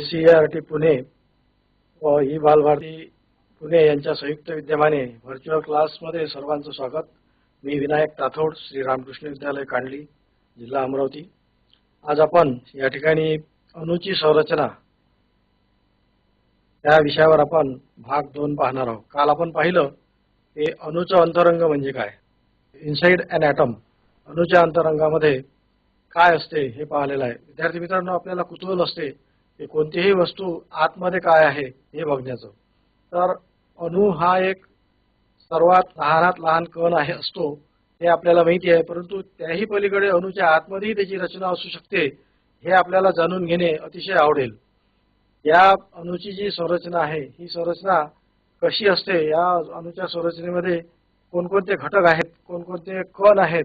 नमस्कार S C R T Pune व E Balbharati Pune यांच्या संयुक्त विद्यमाने व्हर्च्युअल क्लासमध्ये सर्वांचं स्वागत. मी विनायक ताथोड श्री रामकृष्ण विद्यालय कांडली जिल्हा अमरावती. आज आपण या ठिकाणी अणुची संरचना या विषयावर आपण भाग दोन पाहणार आहोत. काल आपण पाहिलं की अणुचं अंतरंग म्हणजे काय? इनसाइड अन ॲटम अणुच्या अंतरंगामध्ये काय असते हे पाहिलेलं आहे. विद्यार्थी मित्रांनो आपल्याला कुतूहल असते की कोणतीही वस्तू आतमध्ये काय आहे हे बघण्याचं. तर अणु हा एक सर्वात लहानात लहान कण आहे असतो. हे आपल्याला माहिती आहे परंतु त्याही पलीकडे अणुच्या आतमध्येही त्याची रचना असू शकते हे आपल्याला जाणून घेणे अतिशय आवडेल. या अणुची जी संरचना आहे ही संरचना कशी असते या अणुच्या संरचनेमध्ये कोणकोणते घटक आहेत कोणकोणते कण आहेत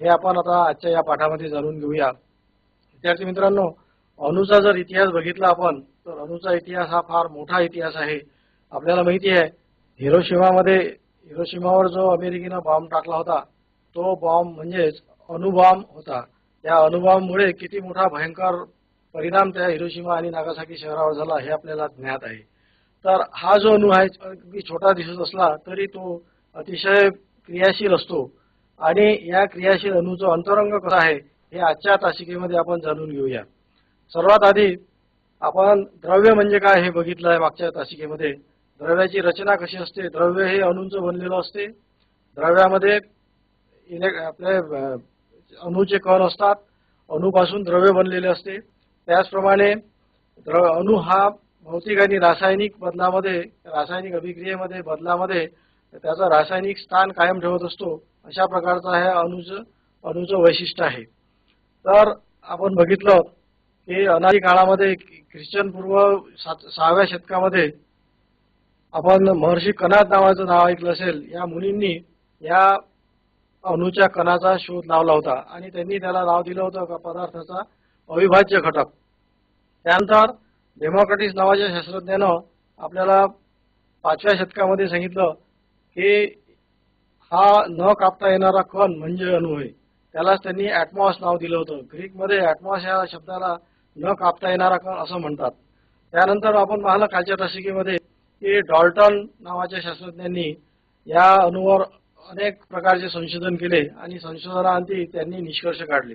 हे आपण आता आजच्या या पाठामध्ये जाणून घेऊया. विद्यार्थी मित्रांनो अणूचा जर इतिहास बघितला आपण तर अणूचा इतिहास हा फार मोठा इतिहास आहे. आपल्याला माहिती आहे हिरोशिमामध्ये हिरोशिमावर जो अमेरिकेनं बॉम्ब टाकला होता तो बॉम्ब म्हणजेच अणुबॉम्ब होता. त्या अणुबॉम्बमुळे किती मोठा भयंकर परिणाम त्या हिरोशिमा आणि नागासाकी शहरावर झाला हे आपल्याला ज्ञात आहे. तर हा जो अणु आहे अगदी छोटा दिसत असला तरी तो अतिशय क्रियाशील असतो. आणि या क्रियाशील अणुचं अंतरंग कसं आहे हे आजच्या तासिकेमध्ये आपण जाणून घेऊया. सर्वात आधी आपण द्रव्य म्हणजे काय हे बघितलं आहे मागच्या तासिकेमध्ये. द्रव्याची रचना कशी असते? द्रव्य हे अणूंचं बनलेलं असते. द्रव्यामध्ये इलेक् आपले अणूचे कण असतात. अणूपासून द्रव्य बनलेले असते. त्याचप्रमाणे द्र अणू हा भौतिक आणि रासायनिक बदलामध्ये रासायनिक अभिक्रियेमध्ये बदलामध्ये त्याचा रासायनिक स्थान कायम ठेवत असतो. अशा प्रकारचं हे अणूचं अणूचं वैशिष्ट्य आहे. तर आपण बघितलं हे अनादी काळामध्ये ख्रिश्चन पूर्व सात सहाव्या शतकामध्ये आपण महर्षी कनाद नावाचं नाव ऐकलं असेल या मुनींनी या अणूच्या कणाचा शोध लावला होता आणि त्यांनी त्याला नाव दिलं होतं का पदार्थाचा अविभाज्य घटक. त्यानंतर डेमोक्रेटिस नावाच्या शास्त्रज्ञानं आपल्याला पाचव्या शतकामध्ये सांगितलं की हा न कापता येणारा कण म्हणजे अणू आहे. त्यालाच त्यांनी ॲटमॉस नाव दिलं होतं. ग्रीकमध्ये ॲटमॉस या शब्दाला न कापता येणारा कण असं म्हणतात. त्यानंतर आपण पाहिलं कालच्या तासिकेमध्ये की डॉल्टन नावाच्या शास्त्रज्ञांनी या अणूवर अनेक प्रकारचे संशोधन केले आणि संशोधनाअंती त्यांनी निष्कर्ष काढले.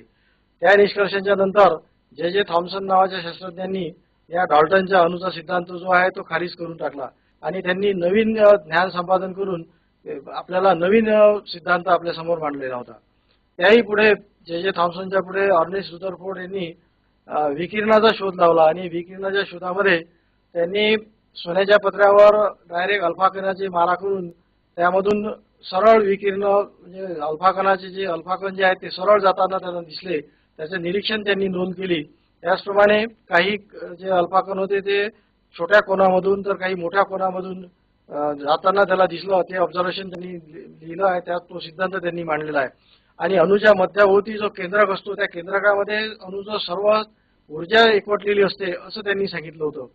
त्या निष्कर्षांच्या नंतर जे जे थॉम्सन नावाच्या शास्त्रज्ञांनी या डॉल्टनच्या अणूचा सिद्धांत जो आहे तो खारिज करून टाकला आणि त्यांनी नवीन ज्ञान संपादन करून आपल्याला नवीन सिद्धांत आपल्यासमोर मांडलेला होता. त्याही पुढे जे जे थॉम्सनच्या पुढे ऑर्नेस रुदरफोर्ड यांनी विकिरणाचा शोध लावला आणि विकिरणाच्या शोधामध्ये त्यांनी सोन्याच्या पत्र्यावर डायरेक्ट अल्फाकणाची मारा करून त्यामधून सरळ विकिरण म्हणजे अल्फाकणाचे जे अल्फाकण जे आहेत ते सरळ जाताना त्यांना दिसले. त्याचे निरीक्षण त्यांनी नोंद केली. त्याचप्रमाणे काही जे अल्फाकण होते ते छोट्या कोणामधून तर काही मोठ्या कोणामधून जाताना त्याला दिसलं. ते ऑब्झर्वेशन त्यांनी लि- लिहिलं आहे. त्यात तो सिद्धांत त्यांनी मांडलेला आहे. आणि अणूच्या मध्याभोवती जो केंद्रक असतो त्या केंद्रकामध्ये अणुचं सर्व ऊर्जा एकवटलेली असते असं त्यांनी सांगितलं होतं.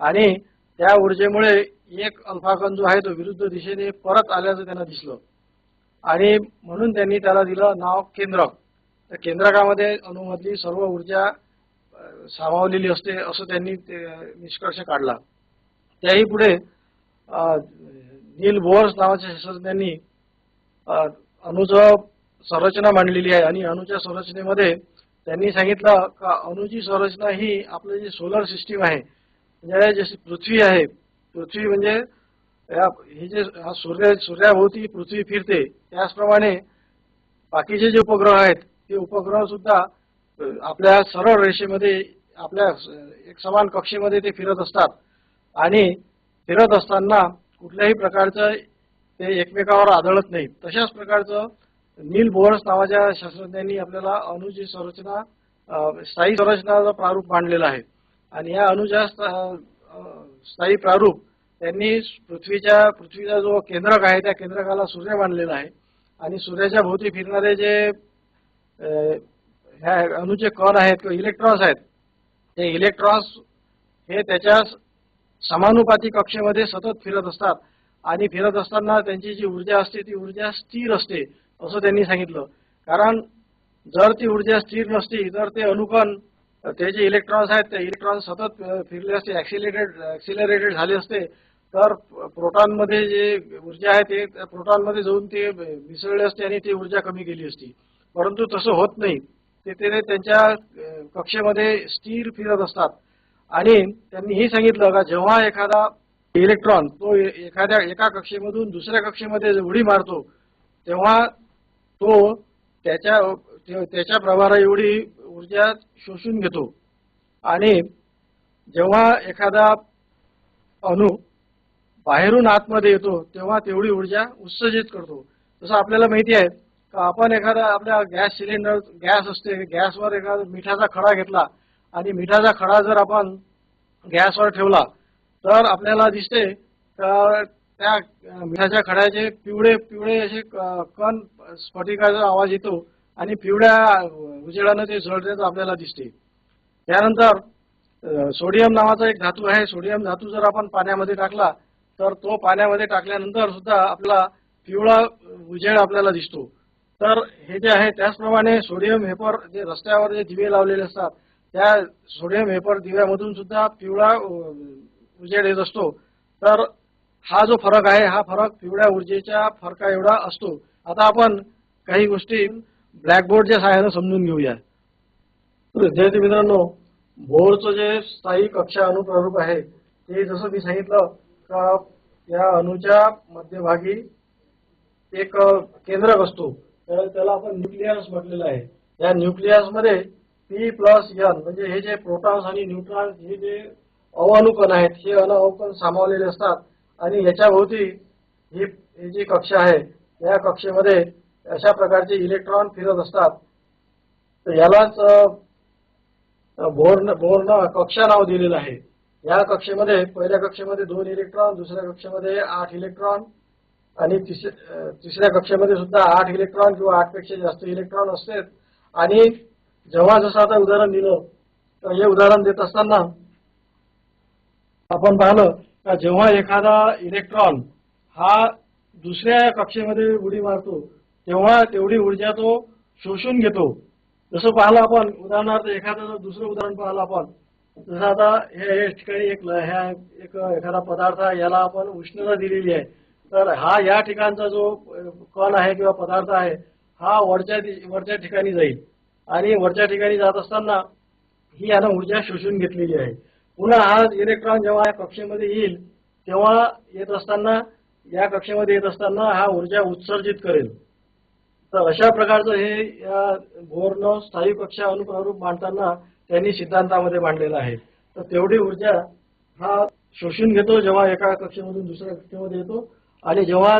आणि त्या ऊर्जेमुळे एक अल्फाकन जो आहे तो विरुद्ध दिशेने परत आल्याचं त्यांना दिसलं. आणि म्हणून त्यांनी त्याला दिलं नाव केंद्रक. त्या केंद्रकामध्ये अणुमधली सर्व ऊर्जा सामावलेली असते असं त्यांनी ते निष्कर्ष काढला. त्याही पुढे नील बोअर्स नावाच्या शास्त्रज्ञांनी अ, अणुचं संरचना मांडलेली आहे. आणि अणुच्या संरचनेमध्ये त्यांनी सांगितलं का अणुची संरचना ही आपलं जी सोलर सिस्टीम आहे म्हणजे जशी पृथ्वी आहे पृथ्वी म्हणजे या हे जे हा सूर्य सूर्याभोवती पृथ्वी फिरते त्याचप्रमाणे बाकीचे जे उपग्रह आहेत ते उपग्रह सुद्धा आपल्या सरळ रेषेमध्ये आपल्या स- एक समान कक्षेमध्ये ते फिरत असतात. आणि फिरत असताना कुठल्याही प्रकारचं ते एकमेकावर आदळत नाही. तशाच प्रकारचं नील बोअर्स नावाच्या शास्त्रज्ञांनी आपल्याला अणुची संरचना स्थायी संरचनाचा प्रारूप मांडलेला आहे. आणि या अणुच्या स्त- स्थायी प्रारूप त्यांनी पृथ्वीच्या पृथ्वीचा जो केंद्रक आहे त्या केंद्रकाला सूर्य मानलेला आहे. आणि सूर्याच्या भोवती फिरणारे जे ह्या अणुचे कण आहेत किंवा इलेक्ट्रॉन्स आहेत ते इलेक्ट्रॉन्स हे त्याच्या समानुपाती कक्षेमध्ये सतत फिरत असतात. आणि फिरत असताना त्यांची जी ऊर्जा असते ती ऊर्जा स्थिर असते. असं त्यांनी सांगितलं. कारण जर ती ऊर्जा स्थिर नसती तर ते अणुकण ते जे इलेक्ट्रॉन्स आहेत ते इलेक्ट्रॉन सतत फिरले असते ऍक्सिलेटेड ऍक्सिलरेटेड झाले असते तर प्रोटॉनमध्ये जे ऊर्जा आहे ते प्रोटॉनमध्ये जाऊन ते मिसळले असते आणि ती ऊर्जा कमी केली असती. परंतु तसं होत नाही. ते ते त्यांच्या कक्षेमध्ये स्थिर फिरत असतात. आणि त्यांनी हे सांगितलं का जेव्हा एखादा इलेक्ट्रॉन तो ए- एखाद्या एका कक्षेमधून दुसऱ्या कक्षेमध्ये उडी मारतो तेव्हा तो त्याच्या त्याच्या प्रभारा एवढी ऊर्जा शोषून घेतो. आणि जेव्हा एखादा अणू बाहेरून आतमध्ये येतो तेव्हा तेवढी ऊर्जा उत्सर्जित करतो. जसं आपल्याला माहिती आहे का आपण एखादा आपल्या गॅस सिलेंडर गॅस असते गॅसवर एखादा मिठाचा खडा घेतला आणि मिठाचा खडा जर आपण गॅसवर ठेवला तर आपल्याला दिसते तर त्या मिठाच्या खड्याचे पिवळे पिवळे असे क- कण स्फटिकाचा आवाज येतो आणि पिवळ्या उजेडानं ते जळण्याचं आपल्याला दिसते त्यानंतर सोडियम नावाचा एक धातू आहे. सोडियम धातू जर आपण पाण्यामध्ये टाकला तर तो पाण्यामध्ये टाकल्यानंतर सुद्धा आपला पिवळा उजेड आपल्याला दिसतो. तर हे जे आहे त्याचप्रमाणे सोडियम हेपर जे रस्त्यावर जे दिवे लावलेले असतात त्या सोडियम हेपर दिव्यामधून सुद्धा पिवळा उजेड येत असतो. तर हा जो फरक आहे हा फरक पिवळ्या ऊर्जेच्या फरका एवढा असतो. आता आपण काही गोष्टी ब्लॅकबोर्डच्या सहाय्याने समजून घेऊया. विद्यार्थी मित्रांनो बोर्डचं जे स्थायी कक्षा अनुप्ररूप आहे ते जसं मी सांगितलं का या अणूच्या मध्यभागी एक केंद्रक असतो. तर त्याला आपण न्यूक्लियस म्हटलेलं आहे. या न्यूक्लियसमध्ये पी प्लस यन म्हणजे हे जे प्रोटॉन्स आणि न्यूट्रॉन्स हे जे अवअनुकण आहेत हे अनअवकण सामावलेले असतात. आणि याच्या भोवती ही ही जी कक्षा आहे या कक्षेमध्ये अशा प्रकारचे इलेक्ट्रॉन फिरत असतात. तर यालाच बोर्न बोर्न कक्षा नाव दिलेलं आहे. या कक्षेमध्ये पहिल्या कक्षेमध्ये दोन इलेक्ट्रॉन दुसऱ्या कक्षेमध्ये आठ इलेक्ट्रॉन आणि तिस तिसऱ्या कक्षेमध्ये सुद्धा आठ इलेक्ट्रॉन किंवा आठपेक्षा जास्त इलेक्ट्रॉन असतात. आणि जेव्हा जसं आता उदाहरण दिलं तर हे उदाहरण देत असताना आपण पाहिलं का जेव्हा एखादा इलेक्ट्रॉन हा दुसऱ्या कक्षेमध्ये उडी मारतो तेव्हा तेवढी ऊर्जा तो शोषून घेतो. जसं पाहिलं आपण उदाहरणार्थ एखादं जर दुसरं उदाहरण पाहिलं आपण जसं आता हे या ठिकाणी एक ह्या एक एखादा पदार्थ आहे याला आपण उष्णता दिलेली आहे. तर हा या ठिकाणचा जो कण आहे किंवा पदार्थ आहे हा वरच्या दि- वरच्या ठिकाणी जाईल. आणि वरच्या ठिकाणी जात असताना ही यानं ऊर्जा शोषून घेतलेली आहे. पुन्हा हा इलेक्ट्रॉन जेव्हा या कक्षेमध्ये येईल तेव्हा येत असताना या कक्षेमध्ये येत असताना हा ऊर्जा उत्सर्जित करेल. तर अशा प्रकारचं हे या बोरनं स्थायी कक्षा अनुप्ररूप मांडताना त्यांनी सिद्धांतामध्ये मांडलेलं आहे. तर तेवढी ऊर्जा हा शोषून घेतो जेव्हा एका कक्षेमधून दुसऱ्या कक्षेमध्ये येतो आणि जेव्हा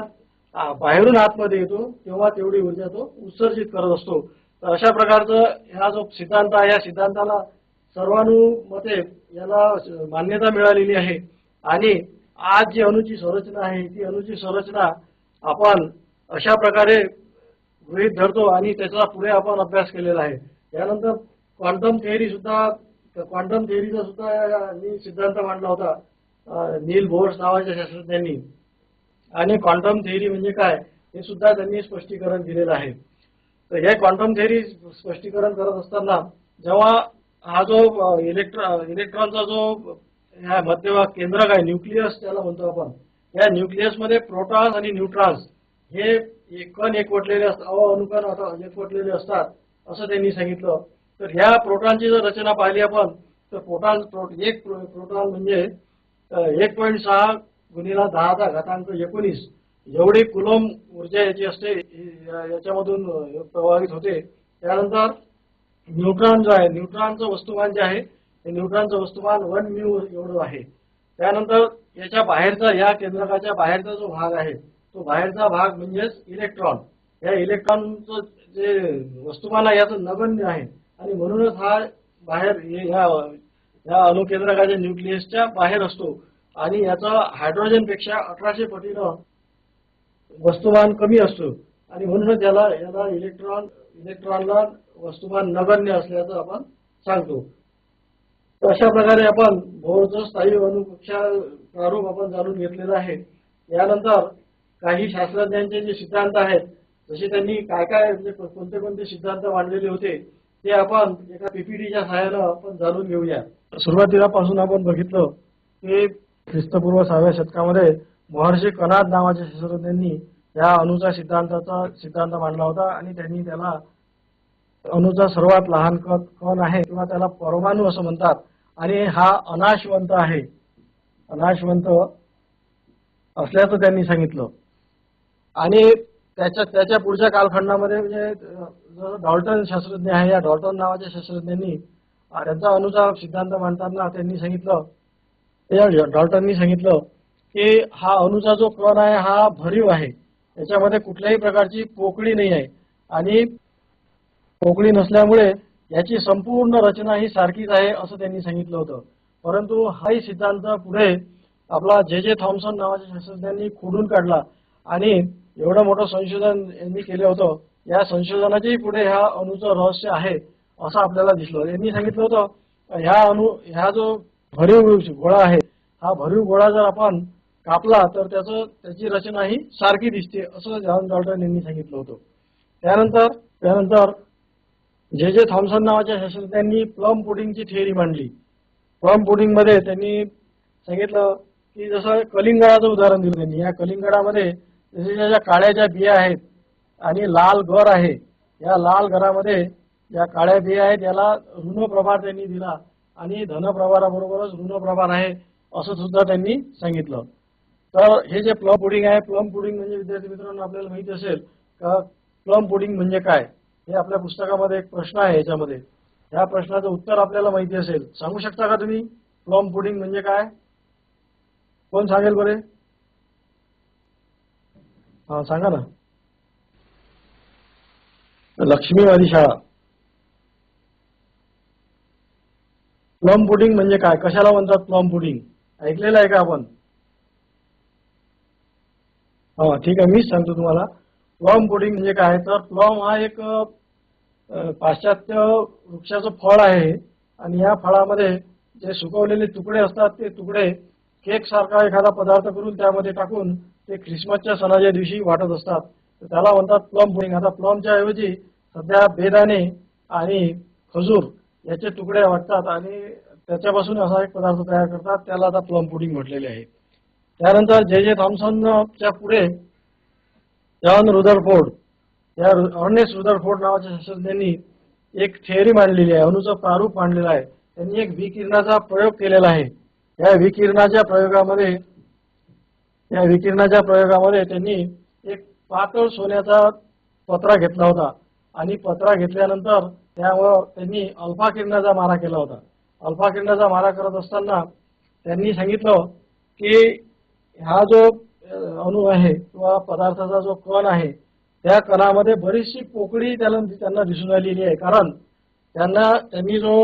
बाहेरून आतमध्ये येतो तेव्हा तेवढी ऊर्जा तो उत्सर्जित करत असतो. तर अशा प्रकारचं हा जो सिद्धांत आहे या सिद्धांताला सर्वानुमते याला मान्यता मिळालेली आहे. आणि आज जी अणूची संरचना आहे ती अणूची संरचना आपण अशा प्रकारे गृहीत धरतो आणि त्याचा पुढे आपण अभ्यास केलेला आहे. यानंतर क्वांटम थेअरी सुद्धा क्वांटम थेअरीचा सुद्धा मी सिद्धांत मांडला होता नील बोर्स नावाच्या शास्त्रज्ञांनी. आणि क्वांटम थेअरी म्हणजे काय हे सुद्धा त्यांनी स्पष्टीकरण दिलेलं आहे. तर हे क्वांटम थेअरी स्पष्टीकरण करत असताना जेव्हा हा जो इलेक्ट्रॉ इलेक्ट्रॉनचा जो ह्या मध्यभाग केंद्रक आहे न्यूक्लियस त्याला म्हणतो आपण या न्यूक्लियसमध्ये प्रोटॉन्स आणि न्यूट्रॉन्स हे कण एकवटलेले असतात अनुकण आता एकवटलेले असतात असं त्यांनी सांगितलं. तर ह्या प्रोटॉनची जर रचना पाहिली आपण तर प्रोटॉन प्रो- एक प्रो- प्रोटॉन म्हणजे एक पॉईंट सहा गुणिला दहाचा घातांक एकोणीस. एवढी कुलोम ऊर्जा याची असते या- याच्यामधून प्रभावित होते. त्यानंतर न्यूट्रॉन जो आहे न्यूट्रॉनचं वस्तुमान जे आहे ते न्यूट्रॉनचं वस्तुमान वन म्यू एवढं आहे. त्यानंतर याच्या बाहेरचा या केंद्रकाच्या बाहेरचा जो भाग आहे तो बाहेरचा भाग म्हणजेच इलेक्ट्रॉन. या इलेक्ट्रॉनचं जे वस्तुमान आहे याचं नगण्य आहे. आणि म्हणूनच हा बाहेर हे- ह्या या अणुकेंद्रकाच्या न्यूक्लियसच्या बाहेर असतो. आणि याचा हायड्रोजनपेक्षा अठराशे पटीनं वस्तुमान कमी असतो. आणि म्हणूनच याला याला इलेक्ट्रॉन इलेक्ट्रॉनला वस्तुमान नगण्य असल्याचं आपण सांगतो. अशा प्रकारे आपण भोरचं स्थायी अणुकक्षा प्रारूप आपण जाणून घेतलेलं आहे. यानंतर काही शास्त्रज्ञांचे जे सिद्धांत आहेत जसे त्यांनी काय काय म्हणजे कोणते कोणते सिद्धांत मांडलेले होते ते आपण एका पीपीटीच्या सहाय्यानं आपण जाणून घेऊया. सुरुवातीला पासून आपण बघितलं की ख्रिस्तपूर्व सहाव्या शतकामध्ये महर्षी कनाद नावाच्या शास्त्रज्ञांनी या अणुचा सिद्धांताचा सिद्धांत मांडला होता आणि त्यांनी त्याला अणुचा सर्वात लहान कण कण आहे किंवा त्याला परमाणू असं म्हणतात. आणि हा अनाशवंत आहे. अनाशवंत असल्याचं त्यांनी सांगितलं. आणि त्याच्या त्याच्या पुढच्या कालखंडामध्ये म्हणजे जो डॉल्टन शास्त्रज्ञ आहे या डॉल्टन नावाच्या शास्त्रज्ञांनी त्यांचा अनुसार सिद्धांत मांडताना त्यांनी सांगितलं या डॉल्टननी सांगितलं की हा अणुचा जो कण आहे हा भरीव आहे. त्याच्यामध्ये कुठल्याही प्रकारची पोकळी नाही आहे. आणि पोकळी नसल्यामुळे याची संपूर्ण रचना ही सारखीच आहे असं त्यांनी सांगितलं होतं. परंतु हाही सिद्धांत पुढे आपला जे जे थॉम्सन नावाच्या शास्त्रज्ञांनी खोडून काढला आणि एवढं मोठं संशोधन यांनी केलं होतं या संशोधनाच्याही पुढे ह्या अणूचं रहस्य आहे असं आपल्याला दिसलं यांनी सांगितलं होतं ह्या अणू ह्या जो भरीव गोळा आहे हा भरीव गोळा जर आपण कापला तर त्याचं त्याची रचना ही सारखी दिसते असं जॉन डॉल्टन यांनी सांगितलं होतं. त्यानंतर त्यानंतर जे जे थॉम्सन नावाच्या शास्त्रज्ञांनी प्लम पुडिंगची थिअरी मांडली. प्लम पुडिंगमध्ये त्यांनी सांगितलं की जसं कलिंगडाचं उदाहरण दिलं त्यांनी. या कलिंगडामध्ये जसे ज्या काळ्या ज्या बिया आहेत आणि लाल घर आहे या लाल घरामध्ये ज्या काळ्या बिया आहेत याला ऋणप्रभार त्यांनी दिला आणि धनप्रभाराबरोबरच ऋणप्रभार आहे असं सुद्धा त्यांनी सांगितलं. तर हे जे प्लम पुडिंग आहे प्लम पुडिंग म्हणजे विद्यार्थी मित्रांनो आपल्याला माहिती असेल का प्लम पुडिंग म्हणजे काय? हे आपल्या पुस्तकामध्ये एक प्रश्न आहे याच्यामध्ये. या प्रश्नाचं उत्तर आपल्याला माहिती असेल. सांगू शकता का तुम्ही? प्लॉम पुडिंग म्हणजे काय? कोण सांगेल बरे? हा सांगा ना. लक्ष्मीवादी शाळा. प्लम पुडिंग म्हणजे काय? कशाला म्हणतात प्लम पुडिंग ऐकलेलं आहे का आपण? हा ठीक आहे मीच सांगतो तुम्हाला. प्लॉम बोर्डिंग म्हणजे काय तर प्लॉम हा एक पाश्चात्य वृक्षाचं फळ आहे. आणि या फळामध्ये जे सुकवलेले तुकडे असतात ते तुकडे केक सारखा एखादा पदार्थ करून त्यामध्ये टाकून ते ख्रिसमसच्या सणाच्या दिवशी वाटत असतात. तर त्याला म्हणतात प्लम बोर्डिंग आता प्लमच्या ऐवजी सध्या बेदाणे आणि खजूर याचे तुकडे वाटतात आणि त्याच्यापासून असा एक पदार्थ तयार करतात. त्याला आता प्लम पुडिंग म्हटलेले आहे. त्यानंतर जे जे थॉम्सनच्या पुढे जॉन रुदरफोर्ड. या ऑर्नेस रुदरफोर्ड नावाच्या शास्त्रज्ञांनी एक थिअरी मांडलेली आहे अणुचं प्रारूप मांडलेलं आहे. त्यांनी एक विकिरणाचा प्रयोग केलेला आहे. या विकिरणाच्या प्रयोगामध्ये या विकिरणाच्या प्रयोगामध्ये त्यांनी एक पातळ सोन्याचा पत्रा घेतला होता. आणि पत्रा घेतल्यानंतर त्यावर त्यांनी अल्फा किरणाचा मारा केला होता. अल्फा किरणाचा मारा करत असताना त्यांनी सांगितलं की हा जो अणु आहे किंवा पदार्थाचा जो कण आहे त्या कणामध्ये बरीचशी पोकळी त्याला त्यांना दिसून आलेली आहे. कारण त्यांना त्यांनी जो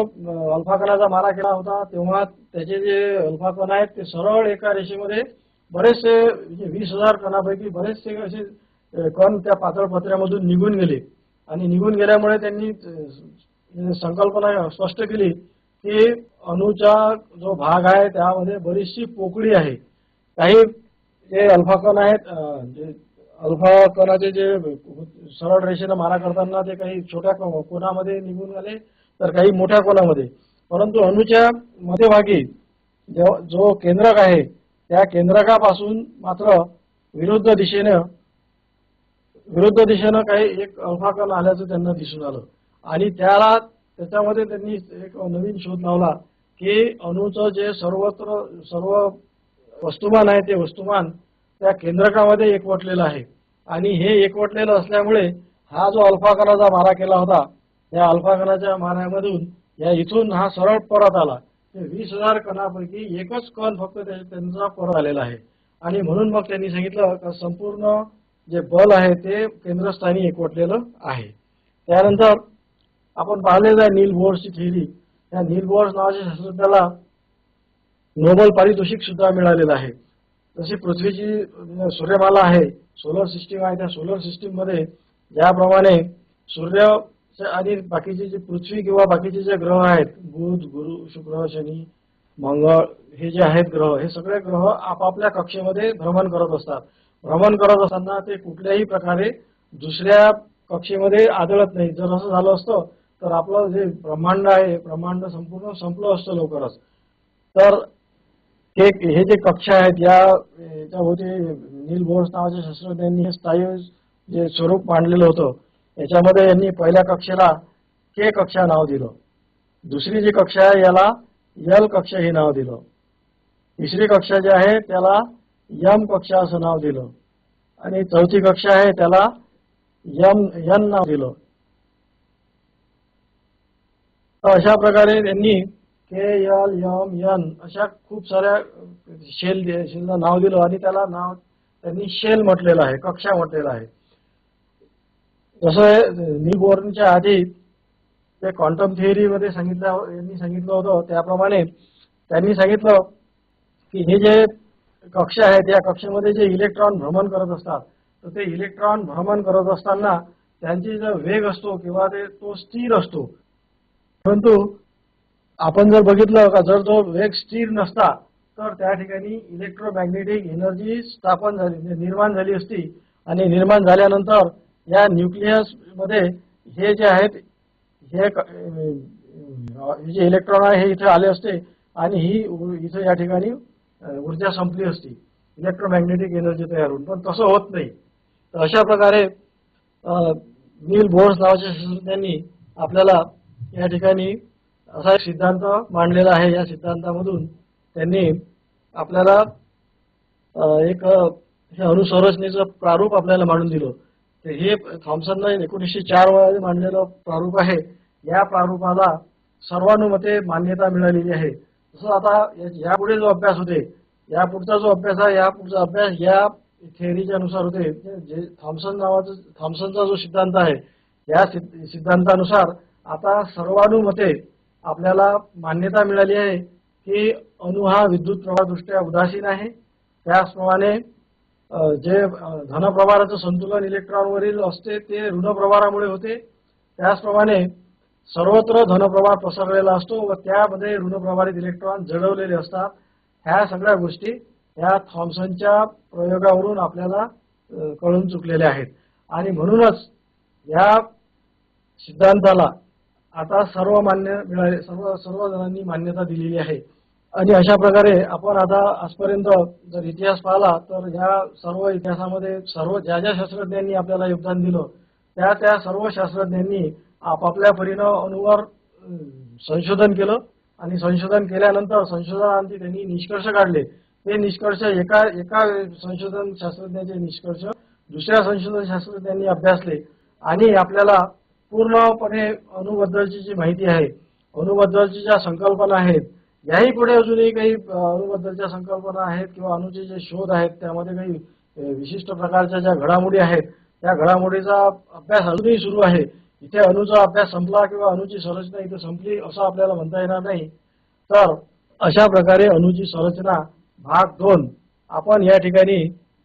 अल्फा कणाचा मारा केला होता तेव्हा त्याचे जे अल्फा कण आहेत ते सरळ एका रेषेमध्ये बरेचसे म्हणजे वीस हजार कणापैकी बरेचसे असे कण त्या पातळ पत्र्यामधून निघून गेले. आणि निघून गेल्यामुळे त्यांनी संकल्पना स्पष्ट केली की अणुचा जो भाग आहे त्यामध्ये बरीचशी पोकळी आहे. काही जे अल्फा कण आहेत जे अल्फा कणाचे जे सरळ रेषेनं मारा करताना ते काही छोट्या कोणामध्ये निघून गेले तर काही मोठ्या कोणामध्ये. परंतु अणूच्या मध्यभागी जो- जो केंद्रक आहे त्या केंद्रकापासून मात्र विरुद्ध दिशेनं विरुद्ध दिशेनं काही एक अल्फा कण आल्याचं त्यांना दिसून आलं. आणि त्याला त्याच्यामध्ये त्यांनी एक नवीन शोध लावला की अणूचं जे सर्वत्र सर्व वस्तुमान आहे ते वस्तुमान त्या केंद्रकामध्ये एकवटलेलं आहे. आणि हे एकवटलेलं असल्यामुळे हा जो अल्फा कणाचा मारा केला होता त्या अल्फा कणाच्या माऱ्यामधून या इथून हा सरळ परत आला. वीस हजार कणापैकी एकच कण फक्त त्यांचा परत आलेला आहे. आणि म्हणून मग त्यांनी सांगितलं का संपूर्ण जे बल आहे ते केंद्रस्थानी एकवटलेलं आहे. त्यानंतर आपण पाहिलेलं आहे नील बोर्सची थिअरी या नील बोर्स नावाच्या शास्त्रज्ञाला नोबल पारितोषिक सुद्धा मिळालेलं आहे. तशी पृथ्वीची सूर्यमाला आहे सोलर सिस्टीम आहे त्या सोलर सिस्टीममध्ये ज्याप्रमाणे सूर्य आणि बाकीचे जे पृथ्वी किंवा बाकीचे जे ग्रह आहेत बुध गुरु शुक्र शनी मंगळ हे जे आहेत ग्रह हे सगळे ग्रह आपापल्या कक्षेमध्ये भ्रमण करत असतात. भ्रमण करत असताना ते कुठल्याही प्रकारे दुसऱ्या कक्षेमध्ये आदळत नाही जर असं झालं असतं तर आपलं जे ब्रह्मांड आहे ब्रह्मांड संपूर्ण संपलं असतं लवकरच. तर हे हे जे कक्षा आहेत या याच्याभोवती नील बोर्स नावाच्या शास्त्रज्ञांनी हे स्थायी जे स्वरूप मांडलेलं होतं याच्यामध्ये यांनी पहिल्या कक्षेला के कक्षा नाव दिलं. दुसरी जी कक्षा आहे याला यल कक्षा हे नाव दिलं. तिसरी कक्षा जी आहे त्याला यम कक्षा असं नाव दिलं. आणि चौथी कक्षा आहे त्याला यम यन नाव दिलं. तर अशा प्रकारे त्यांनी के यल यम यन अशा खूप साऱ्या शेल शेलला नाव दिलं आणि त्याला नाव त्यांनी शेल म्हटलेलं आहे कक्षा म्हटलेलं आहे. जसं नी आधी ते क्वांटम थिअरीमध्ये सांगितलं यांनी सांगितलं होतं त्याप्रमाणे त्यांनी सांगितलं की हे जे कक्ष आहेत या कक्षेमध्ये जे इलेक्ट्रॉन भ्रमण करत असतात तर ते इलेक्ट्रॉन भ्रमण करत असताना त्यांची जो वेग असतो किंवा ते तो स्थिर असतो. परंतु आपण जर बघितलं का जर तो वेग स्थिर नसता तर त्या ठिकाणी इलेक्ट्रोमॅग्नेटिक एनर्जी स्थापन झाली म्हणजे निर्माण झाली असती. आणि निर्माण झाल्यानंतर या न्यूक्लियसमध्ये हे जे आहेत हे क- हे जे इलेक्ट्रॉन आहे हे इथे आले असते. आणि ही इथे या ठिकाणी ऊर्जा संपली असती. इलेक्ट्रोमॅग्नेटिक एनर्जी तयार होऊन. पण तसं होत नाही. तर अशा प्रकारे नील बोर्स नावाच्या शास्त्रज्ञांनी आपल्याला या ठिकाणी असा एक सिद्धांत मांडलेला आहे. या सिद्धांतामधून त्यांनी आपल्याला एक हे अणुसंरचनेचं प्रारूप आपल्याला मांडून दिलं. तर हे थॉम्सननं एकोणीसशे चारमध्ये मांडलेलं प्रारूप आहे. या प्रारूपाला सर्वानुमते मान्यता मिळालेली आहे. तसं आता या- यापुढे जो अभ्यास होते या पुढचा जो अभ्यास आहे या पुढचा अभ्यास या थेअरीच्या अनुसार होते. जे- थॉम्सन नावाचं थॉम्सनचा जो सिद्धांत आहे या सिद्ध- सिद्धांतानुसार आता सर्वानुमते आपल्याला मान्यता मिळाली आहे की अनु हा विद्युत प्रवाहदृष्ट्या उदासीन आहे. त्याचप्रमाणे जे धनप्रभाराचं संतुलन इलेक्ट्रॉनवरील असते ते ऋणप्रभारामुळे होते. त्याचप्रमाणे सर्वत्र धनप्रभार पसरलेला असतो व त्यामध्ये ऋणप्रभारित इलेक्ट्रॉन जडवलेले असतात. ह्या सगळ्या गोष्टी ह्या थॉम्सनच्या प्रयोगावरून आपल्याला कळून चुकलेल्या आहेत. आणि म्हणूनच या सिद्धांताला आता सर्व मान्य मिळाले सर्व सर्व जणांनी मान्यता दिलेली आहे. आणि अशा प्रकारे आपण आता आजपर्यंत जर इतिहास पाहिला तर या सर्व इतिहासामध्ये सर्व ज्या ज्या शास्त्रज्ञांनी आपल्याला योगदान दिलं त्या त्या सर्व शास्त्रज्ञांनी आपापल्या परीनं अनुवर संशोधन केलं. आणि संशोधन केल्यानंतर संशोधनांती त्यांनी निष्कर्ष काढले. ते निष्कर्ष एका एका संशोधन शास्त्रज्ञाचे निष्कर्ष दुसऱ्या संशोधन शास्त्रज्ञांनी अभ्यासले. आणि आपल्याला पूर्णपणे अणुबद्दलची जी माहिती आहे अणुबद्दलची ज्या संकल्पना आहेत याही पुढे अजूनही काही अ, अणुबद्दलच्या संकल्पना आहेत किंवा अणुचे जे शोध आहेत त्यामध्ये काही विशिष्ट प्रकारच्या ज्या घडामोडी आहेत त्या घडामोडीचा अभ्यास अजूनही सुरू आहे. इथे अणुचा अभ्यास संपला किंवा अणुची संरचना इथे संपली असं आपल्याला म्हणता येणार नाही. तर अशा प्रकारे अणुची संरचना भाग दोन आपण या ठिकाणी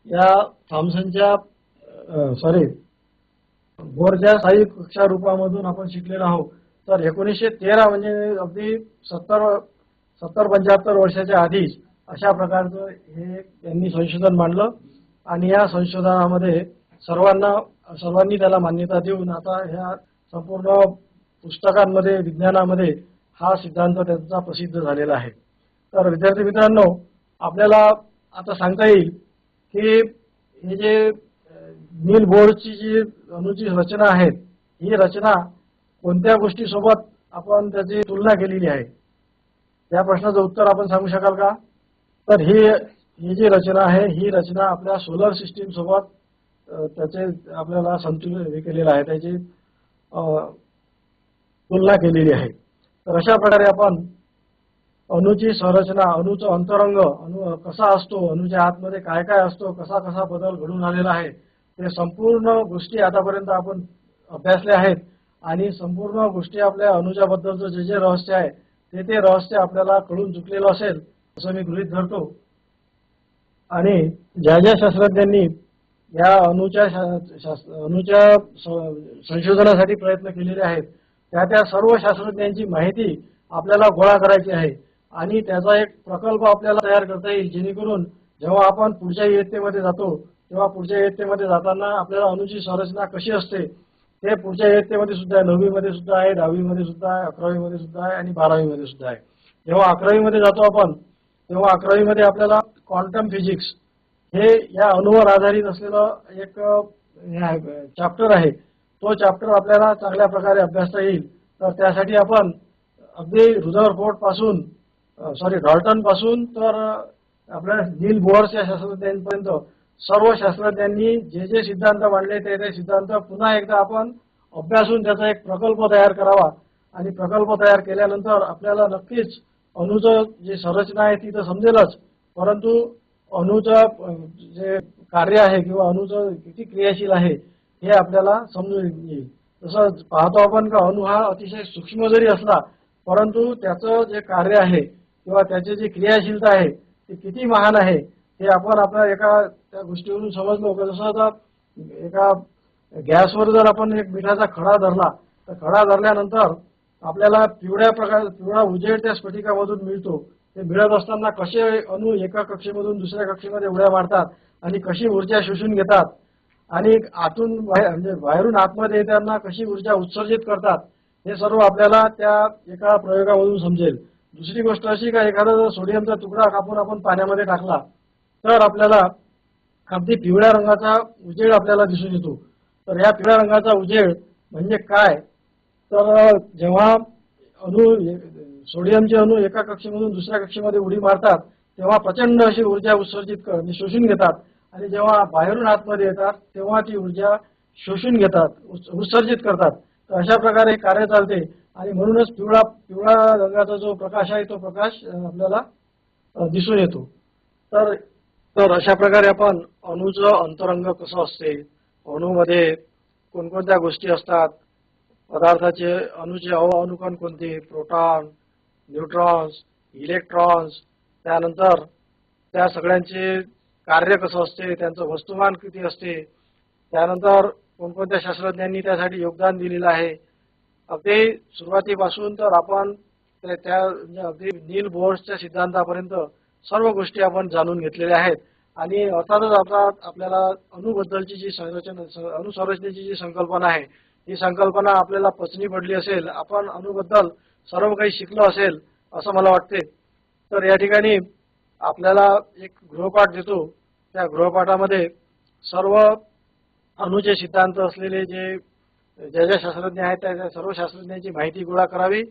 या थॉम्सनच्या सॉरी बोरच्या साई कक्षा रूपामधून आपण शिकलेलो आहोत. तर एकोणीसशे तेरा म्हणजे अगदी सत्तर सत्तर पंच्याहत्तर वर्षाच्या आधीच अशा प्रकारचं हे त्यांनी संशोधन मांडलं. आणि या संशोधनामध्ये सर्वांना सर्वांनी त्याला मान्यता देऊन आता ह्या संपूर्ण पुस्तकांमध्ये विज्ञानामध्ये हा सिद्धांत त्यांचा प्रसिद्ध झालेला आहे. तर विद्यार्थी मित्रांनो आपल्याला आता सांगता येईल की हे जे नील बोर्डची जी अणुची रचना आहे ही रचना कोणत्या गोष्टीसोबत आपण त्याची तुलना केलेली आहे? या प्रश्नाचं उत्तर आपण सांगू शकाल का? तर ही ही जी रचना आहे ही रचना आपल्या सोलर सिस्टीम सोबत त्याचे आपल्याला संतुलन हे केलेलं आहे त्याची तुलना केलेली आहे. तर अशा प्रकारे आपण अणुची संरचना अणुचं अंतरंग अणु कसा असतो अणुच्या आतमध्ये काय काय असतो कसा कसा बदल घडून आलेला आहे या संपूर्ण गोष्टी आतापर्यंत आपण अभ्यासल्या आहेत आणि संपूर्ण गोष्टी आपल्या अनुजाबद्दलचं जे जे रहस्य आहे ते ते रहस्य आपल्याला कळून चुकलेलं असेल असं मी गृहित धरतो. आणि ज्या ज्या शास्त्रज्ञांनी या अणूच्या शा- शास्त्र स- संशोधनासाठी प्रयत्न केलेले आहेत त्या त्या सर्व शास्त्रज्ञांची माहिती आपल्याला गोळा करायची आहे आणि त्याचा एक प्रकल्प आपल्याला तयार करता येईल जेणेकरून जेव्हा आपण पुढच्या इयत्तेमध्ये जातो तेव्हा पुढच्या इयत्तेमध्ये जाताना आपल्याला अणुची संरचना कशी असते ते पुढच्या इयत्तेमध्ये सुद्धा आहे. नववीमध्ये सुद्धा आहे दहावीमध्ये सुद्धा आहे अकरावीमध्ये सुद्धा आहे आणि बारावीमध्ये सुद्धा आहे. जेव्हा अकरावीमध्ये जातो आपण तेव्हा अकरावीमध्ये आपल्याला क्वांटम फिजिक्स हे या अणुवर आधारित असलेलं एक चॅप्टर आहे तो चॅप्टर आपल्याला चांगल्या प्रकारे अभ्यासता येईल. तर त्यासाठी आपण अगदी रुदरफोर्डपासून सॉरी डॉल्टनपासून तर आपल्या नील बोअर्स या शास्त्रज्ञांपर्यंत सर्व शास्त्रज्ञांनी जे जे सिद्धांत मांडले ते ते सिद्धांत पुन्हा एकदा आपण अभ्यासून त्याचा एक प्रकल्प तयार करावा. आणि प्रकल्प तयार केल्यानंतर आपल्याला नक्कीच अणुचं जे संरचना आहे ती तर समजेलच. परंतु अणूचं जे कार्य आहे किंवा अणूचं किती क्रियाशील आहे हे आपल्याला समजून येईल. तसं पाहतो आपण का अणु हा अतिशय सूक्ष्म जरी असला परंतु त्याचं जे कार्य आहे किंवा त्याची जी क्रियाशीलता आहे ती किती महान आहे हे आपण आपल्या एका त्या गोष्टीवरून समजलो की जसं आता एका गॅसवर जर आपण एक मिठाचा खडा धरला तर खडा धरल्यानंतर आपल्याला पिवळ्या प्रकार पिवळा उजेड त्या स्फटिकामधून मिळतो. ते मिळत असताना कसे अणू एका कक्षेमधून दुसऱ्या कक्षेमध्ये उड्या मारतात आणि कशी ऊर्जा शोषून घेतात आणि आतून बाहेर म्हणजे बाहेरून आतमध्ये येताना कशी ऊर्जा उत्सर्जित करतात हे सर्व आपल्याला त्या एका प्रयोगामधून समजेल. दुसरी गोष्ट अशी का एखादा जर सोडियमचा तुकडा कापून आपण पाण्यामध्ये टाकला तर आपल्याला अगदी पिवळ्या रंगाचा उजेड आपल्याला दिसून येतो. तर या पिवळ्या रंगाचा उजेड म्हणजे काय? तर जेव्हा अणु सोडियमचे अणु एका कक्षेमधून दुसऱ्या कक्षेमध्ये उडी मारतात तेव्हा प्रचंड अशी ऊर्जा उत्सर्जित कर म्हणजे शोषून घेतात. आणि जेव्हा बाहेरून आतमध्ये येतात तेव्हा ती ऊर्जा शोषून घेतात उत्सर्जित करतात. तर अशा प्रकारे हे कार्य चालते. आणि म्हणूनच पिवळा पिवळा रंगाचा जो प्रकाश आहे तो प्रकाश आपल्याला दिसून येतो. तर तर अशा प्रकारे आपण अणूचं अंतरंग कसं असते? अणूमध्ये कोणकोणत्या गोष्टी असतात? पदार्थाचे अणूचे अव अनुकण कोणते? प्रोटॉन न्यूट्रॉन्स इलेक्ट्रॉन्स त्यानंतर त्या सगळ्यांचे कार्य कसं असते? त्यांचं वस्तुमान किती असते? त्यानंतर कोणकोणत्या शास्त्रज्ञांनी त्यासाठी योगदान दिलेलं आहे? अगदी सुरुवातीपासून तर आपण त्या त्या म्हणजे अगदी नील बोर्सच्या सिद्धांतापर्यंत सर्व गोष्टी आपण जाणून घेतलेल्या आहेत. आणि अर्थातच आता आपल्याला अणुबद्दलची जी संरचना अणुसंरचनेची जी संकल्पना आहे ही संकल्पना आपल्याला पचनी पडली असेल आपण अणुबद्दल सर्व काही शिकलो असेल असं मला वाटते. तर या ठिकाणी आपल्याला एक गृहपाठ देतो. त्या गृहपाठामध्ये सर्व अणुचे सिद्धांत असलेले जे ज्या ज्या शास्त्रज्ञ आहेत त्या सर्व शास्त्रज्ञांची माहिती गोळा करावी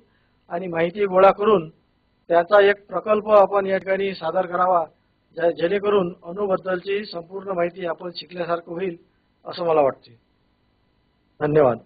आणि माहिती गोळा करून त्याचा एक प्रकल्प आपण या ठिकाणी सादर करावा ज्या- जेणेकरून अणुबद्दलची संपूर्ण माहिती आपण शिकल्यासारखं होईल असं मला वाटते. धन्यवाद.